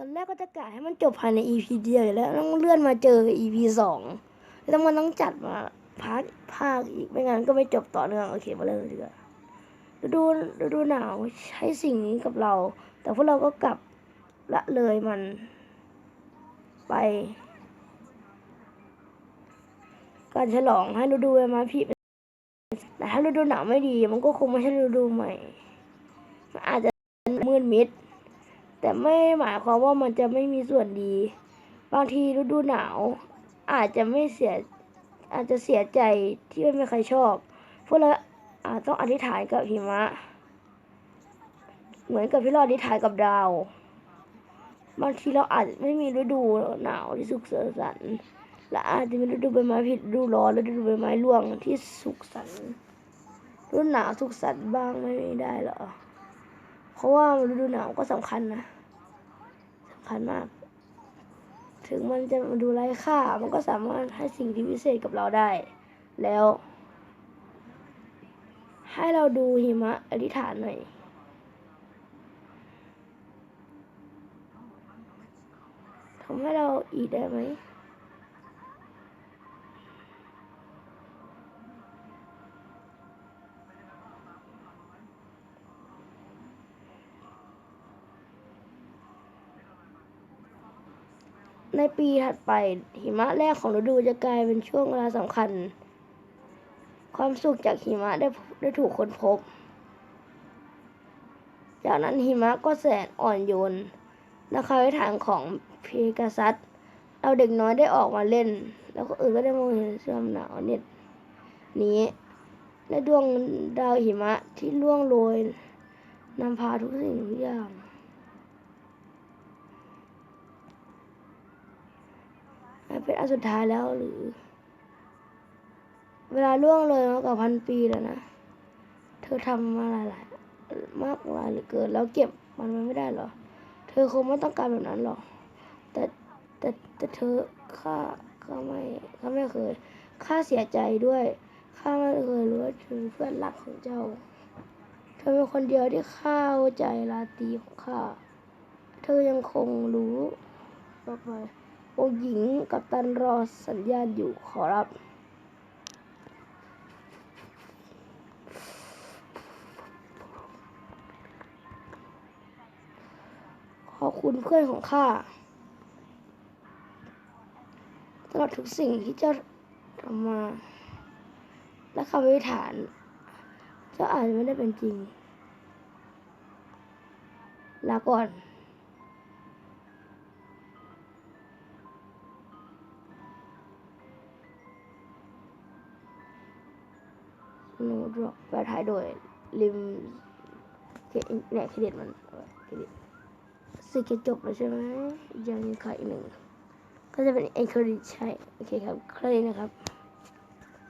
อนแรกก็จะกะให้มันจบภายใน EP เดียวอยู่แล้วต้องเลื่อนมาเจอ EP สองแล้วมันต้องจัดมาพาร์ทภาคอีกไม่งั้นก็ไม่จบต่อเนื่องโอเคมาเริ่มเลยดีกว่าฤดูฤดูหนาวใช้สิ่งนี้กับเรา แต่พวกเราก็กลับละเลยมันไป การฉลองให้ฤดูใบไม้ผลิแต่ถ้าฤดูหนาวไม่ดี มันก็คงไม่ใช่ฤดูใหม่มันอาจจะมืดมิด แต่ไม่หมายความว่ามันจะไม่มีส่วนดี บางทีฤดูหนาว อาจจะไม่เสียอาจจะเสียใจที่ไม่มีใครชอบพวกเราอาจต้องอธิษฐานกับหิมะ เหมือนกับที่เราอธิษฐานกับดาว บางทีเราอาจไม่มีฤดูหนาวที่สุขสันต์และอาจจะมีฤดูใบไม้ผลิฤดูร้อนและฤดูใบไม้ร่วงที่สุขสันต์ฤดูหนาวสุขสันต์บ้างไม่ได้เหรอ เพราะว่าฤดูหนาวก็สำคัญนะสำคัญมาก ถึงมันจะดูไร้ค่า มันก็สามารถให้สิ่งที่พิเศษกับเราได้ แล้ว ให้เราดูหิมะอธิษฐานหน่อยทำให้เราอีกได้ไหม ในปีถัดไปหิมะแรกของฤดูจะกลายเป็นช่วงเวลาสำคัญ ความสุขจากหิมะได้ได้ถูกค้นพบ จากนั้นหิมะก็แสนอ่อนโยนและคำอธิษฐานของเพกาซัสเราเด็กน้อยได้ออกมาเล่น แล้วก็อื่นก็ได้มองเห็นความหนาวเหน็ดนี้และดวงดาวหิมะที่ล่วงโรยนำพาทุกสิ่งทุกอย่าง เป็นอันสุดท้ายแล้วหรือ เวลาล่วงเลยมากกว่าพันปีแล้วนะ เธอทำมาหลายๆมากมายเหลือเกินแล้วเก็บมันไว้ไม่ได้หรอ เธอคงไม่ต้องการแบบนั้นหรอก แต่แต่แต่เธอข้าข้าไม่ข้าไม่เคยข้าเสียใจด้วยข้าไม่เคยรู้ว่าเธอเพื่อนรักของเจ้า เธอเป็นคนเดียวที่ข้าใจลาตรีของข้า เธอยังคงรู้ต่อไป องค์หญิงกับตันรอสัญญาณอยู่ขอรับ ขอบคุณเพื่อนของข้าตลอดทุกสิ่งที่เจ้าทำมา และคำอธิฐาน เจ้าอาจจะไม่ได้เป็นจริง ลาก่อน หนูดรอปแปลไทยโดยริมเคเนี่ยเครดิตมันเครดิตสิ่งจะจบแล้วใช่ไหมยังมีใครอีกหนึ่งก็จะเป็นเอ็นเครดิตใช่ โอเคครับเครดิตนะครับ